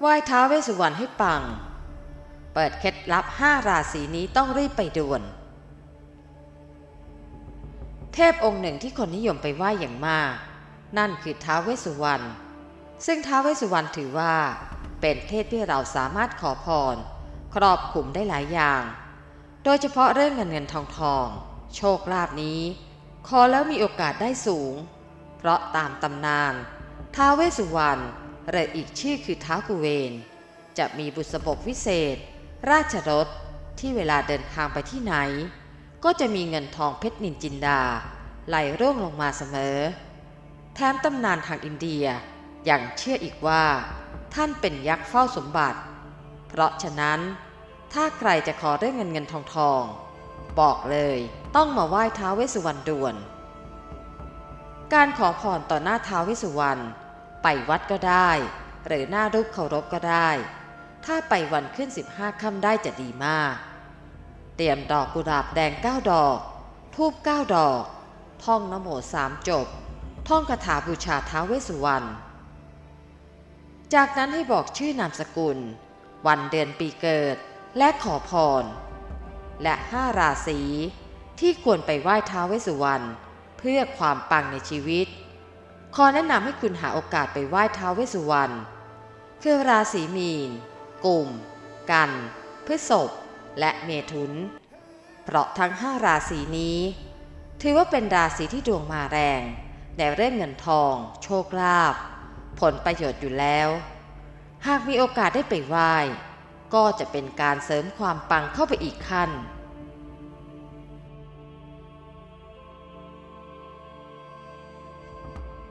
ไหว้ท้าเวสุวรรณให้ปัง เปิดเคล็ดลับห้าราศีนี้ต้องรีบไปด่วน เทพองค์หนึ่งที่คนนิยมไปไหว้อย่างมาก นั่นคือท้าเวสุวรรณ ซึ่งท้าเวสุวรรณถือว่า เป็นเทพที่เราสามารถขอพร ครอบคลุมได้หลายอย่าง โดยเฉพาะเรื่องเงินเงินทองทอง โชคลาภนี้ ขอแล้วมีโอกาสได้สูง เพราะตามตำนานท้าเวสุวรรณ หรืออีกชื่อคือท้าวกุเวน จะมีบุษบกวิเศษ ราชรถที่เวลาเดินทางไปที่ไหน ก็จะมีเงินทองเพชรนินจินดา ไหลร่วงลงมาเสมอ แถมตำนานทางอินเดียยังเชื่ออีกว่า ท่านเป็นยักษ์เฝ้าสมบัติ เพราะฉะนั้น ถ้าใครจะขอเรื่องเงินเงินทองทอง บอกเลยต้องมาไหว้ท้าวเวสสุวรรณด่วน การขอพรต่อหน้าท้าวเวสสุวรรณ ไปวัดก็ได้ หรือหน้ารูปเคารพก็ได้ ถ้าไปวันขึ้น 15ค่ำได้จะดีมาก เตรียมดอกกุหลาบแดง 9 ดอก ทูบ9ดอก ท่องนโมสามจบ ท่องคาถาบูชาท้าวเวสสุวรรณ จากนั้นให้บอกชื่อนามสกุล วันเดือนปีเกิด และขอพร และห้าราศีที่ควรไปไหว้ท้าวเวสสุวรรณเพื่อความปังในชีวิต ขอแนะนำให้คุณหาโอกาสไปไหว้ท้าวเวสสุวรรณคือราศีมีนกลุ่ม กัน พฤษภและเมถุน เพราะทั้งห้าราศีนี้ ถือว่าเป็นราศีที่ดวงมาแรงในเรื่องเงินทอง โชคลาภผลประโยชน์อยู่แล้ว หากมีโอกาสได้ไปไหว้ ก็จะเป็นการเสริมความปังเข้าไปอีกขั้น